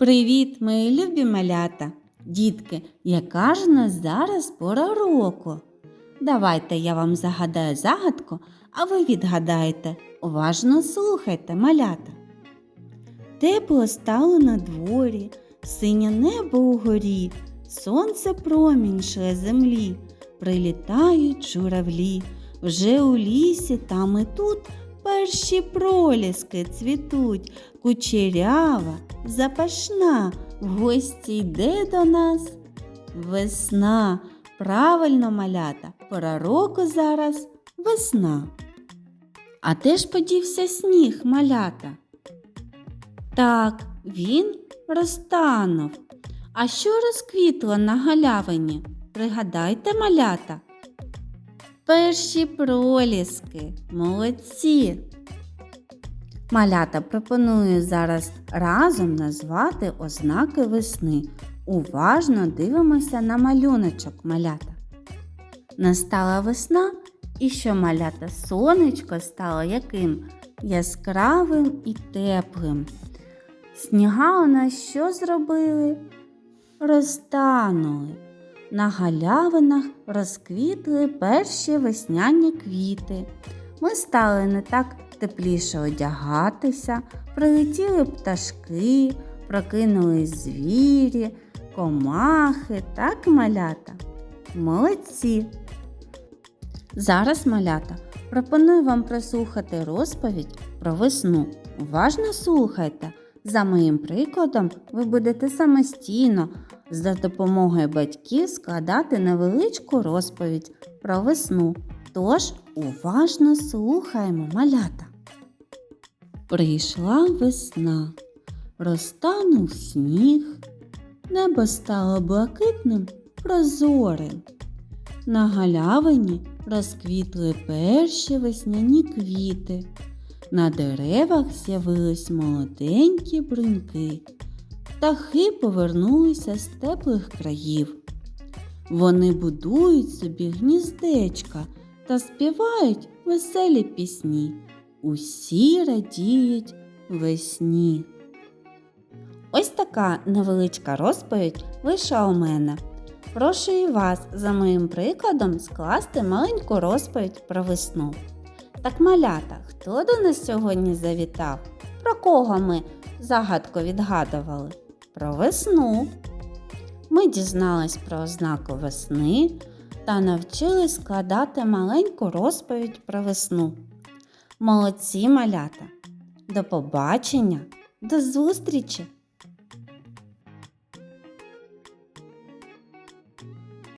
Привіт, мої любі малята! Дітки, яка ж у нас зараз пора року? Давайте я вам загадаю загадку, а ви відгадаєте. Уважно слухайте, малята. Тепло стало на дворі, синє небо угорі, сонце промінь шле землі, прилітають журавлі. Вже у лісі там і тут перші проліски цвітуть, кучерява, запашна, в гості йде до нас. Весна, правильно малята, пора року зараз весна. А де ж подівся сніг, малята? Так, він розтанув. А що розквітло на галявині? Пригадайте, малята. Перші проліски, молодці. Малята пропоную зараз разом назвати ознаки весни. Уважно дивимося на малюночок малята. Настала весна, і що малята сонечко стало яким? Яскравим і теплим. Сніга у нас що зробили? Розтанули. На галявинах розквітли перші весняні квіти. Ми стали не так тепліше одягатися, прилетіли пташки, прокинулись звірі, комахи, так малята. Молодці! Зараз, малята, пропоную вам прослухати розповідь про весну. Уважно слухайте. За моїм прикладом, ви будете самостійно за допомогою батьків складати невеличку розповідь про весну. Тож уважно слухаємо малята. Прийшла весна, розтанув сніг, небо стало блакитним, прозорим. На галявині розквітли перші весняні квіти. На деревах з'явились молоденькі бруньки. Птахи повернулися з теплих країв. Вони будують собі гніздечка та співають веселі пісні. Усі радіють весні. Ось така невеличка розповідь вийшла у мене. Прошу і вас за моїм прикладом скласти маленьку розповідь про весну. Так, малята, хто до нас сьогодні завітав? Про кого ми загадку відгадували? Про весну. Ми дізнались про ознаку весни та навчились складати маленьку розповідь про весну. Молодці малята! До побачення, до зустрічі!